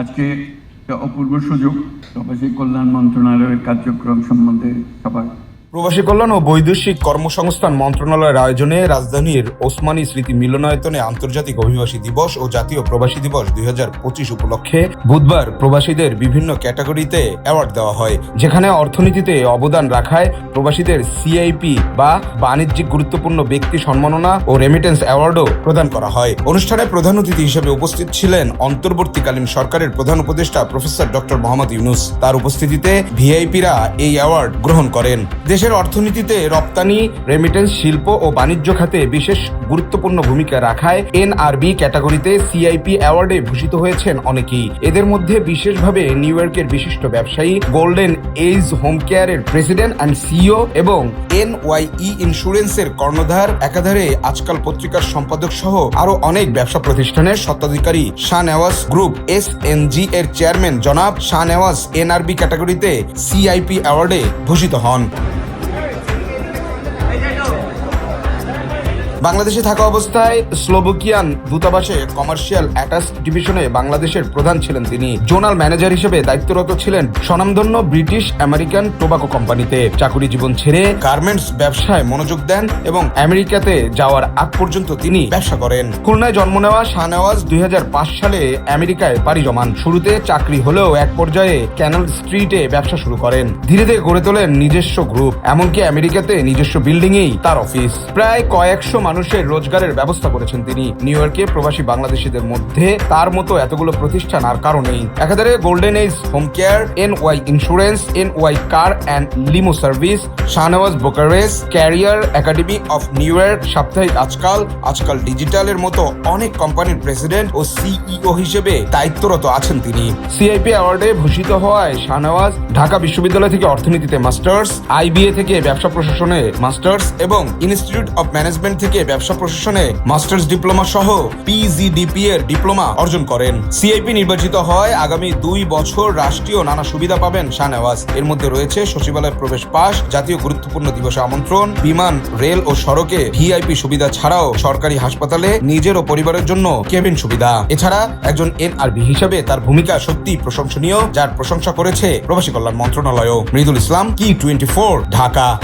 আজকে অপূর্ব সুযোগ। প্রবাসী কল্যাণ মন্ত্রণালয়ের কার্যক্রম সম্বন্ধে প্রবাসী কল্যাণ ও বৈদেশিক কর্মসংস্থান মন্ত্রণালয়ের আয়োজনে রাজধানীর ওসমানী স্মৃতি মিলনায়তনে আন্তর্জাতিক অভিবাসী দিবস ও জাতীয় প্রবাসী দিবস দু হাজার পঁচিশ উপলক্ষে বুধবার প্রবাসীদের বিভিন্ন ক্যাটাগরিতে অ্যাওয়ার্ড দেওয়া হয়, যেখানে অর্থনীতিতে অবদান রাখায় প্রবাসীদের সিআইপি বা বাণিজ্যিক গুরুত্বপূর্ণ ব্যক্তি সম্মাননা ও রেমিটেন্স অ্যাওয়ার্ডও প্রদান করা হয়। অনুষ্ঠানে প্রধান অতিথি হিসেবে উপস্থিত ছিলেন অন্তর্বর্তীকালীন সরকারের প্রধান উপদেষ্টা প্রফেসর ডক্টর মোহাম্মদ ইউনুস। তার উপস্থিতিতে ভিআইপিরা এই অ্যাওয়ার্ড গ্রহণ করেন। দেশের অর্থনীতিতে রপ্তানি রেমিটেন্স শিল্প ও বাণিজ্য খাতে বিশেষ গুরুত্বপূর্ণ ভূমিকা রাখায় এনআরবি ক্যাটাগরিতে সিআইপি অ্যাওয়ার্ডে ভূষিত হয়েছেন অনেকেই। এদের মধ্যে বিশেষভাবে নিউ ইয়র্কের বিশিষ্ট ব্যবসায়ী গোল্ডেন এইজ হোম কেয়ারের প্রেসিডেন্ট অ্যান্ড সিইও এবং এনওয়াইই ইন্স্যুরেন্সের কর্ণধার, একাধারে আজকাল পত্রিকার সম্পাদক সহ আরও অনেক ব্যবসা প্রতিষ্ঠানের স্বত্বাধিকারী শাহ নেওয়াজ গ্রুপ এস এর চেয়ারম্যান জনাব শাহ নেওয়াজ এনআরবি ক্যাটাগরিতে সিআইপি অ্যাওয়ার্ডে ভূষিত হন। বাংলাদেশে থাকা অবস্থায় স্লোভোকিয়ান দূতাবাসে কমার্শিয়াল অ্যাটাচ ডিভিশনে বাংলাদেশের প্রধান ছিলেন তিনি। জোনাল ম্যানেজার হিসেবে দায়িত্বরত ছিলেন স্বনামধন্য ব্রিটিশ আমেরিকান টোবাকো কোম্পানিতে। চাকুরি জীবন ছেড়ে গার্মেন্টস ব্যবসায় মনোযোগ দেন এবং আমেরিকাতে যাওয়ার আগ পর্যন্ত তিনি ব্যবসা করেন। খুলনায় জন্ম নেওয়া শাহনেওয়াজ দুই সালে আমেরিকায় পাড়ি জমান। শুরুতে চাকরি হলেও এক পর্যায়ে ক্যানাল স্ট্রিটে ব্যবসা শুরু করেন। ধীরে ধীরে গড়ে তোলেন নিজস্ব গ্রুপ, এমনকি আমেরিকাতে নিজস্ব বিল্ডিংয়েই তার অফিস। প্রায় কয়েকশো মানুষের রোজগারের ব্যবস্থা করেছেন তিনি। নিউ ইয়র্কে প্রবাসী বাংলাদেশিদের মধ্যে তার মতো এতগুলো প্রতিষ্ঠান আর কারও নেই। একাধারে golden age, home care N Y insurance N Y car and limo service, Shahnawaz বোকারেস, career academy of New York, সাপ্তাহিক আজকাল আজকাল ডিজিটালের মতো অনেক কোম্পানির প্রেসিডেন্ট ও সিইও হিসেবে দায়িত্বরত আছেন তিনি। সিআইপি অ্যাওয়ার্ডে ভূষিত হওয়ায় শাহনওয়াজ ঢাকা বিশ্ববিদ্যালয় থেকে অর্থনীতিতে মাস্টার্স আইবিএ থেকে ব্যবসা প্রশাসনে মাস্টার্স এবং ইনস্টিটিউট অফ ম্যানেজমেন্ট থেকে ব্যবসা প্রশাসনে মাস্টার্স ডিপ্লোমা সহ পিজিডিপি এর ডিপ্লোমা অর্জন করেন। সিআইপি নির্বাচিত হয় আগামী দুই বছর রাষ্ট্রীয় নানা সুবিধা পাবেন শাহনেওয়াজ। এর মধ্যে রয়েছে সচিবালয়ের প্রবেশ পাস, জাতীয় গুরুত্বপূর্ণ দিবসে আমন্ত্রণ, বিমান, রেল ও সড়কে ভিআইপি সুবিধা ছাড়াও সরকারি হাসপাতালে নিজের ও পরিবারের জন্য কেবিন সুবিধা। এছাড়া একজন এনআরবি হিসেবে তার ভূমিকা সত্যি প্রশংসনীয়, যার প্রশংসা করেছে প্রবাসী কল্যাণ মন্ত্রণালয়ও। মৃদুল ইসলাম কি টোয়েন্টি ঢাকা।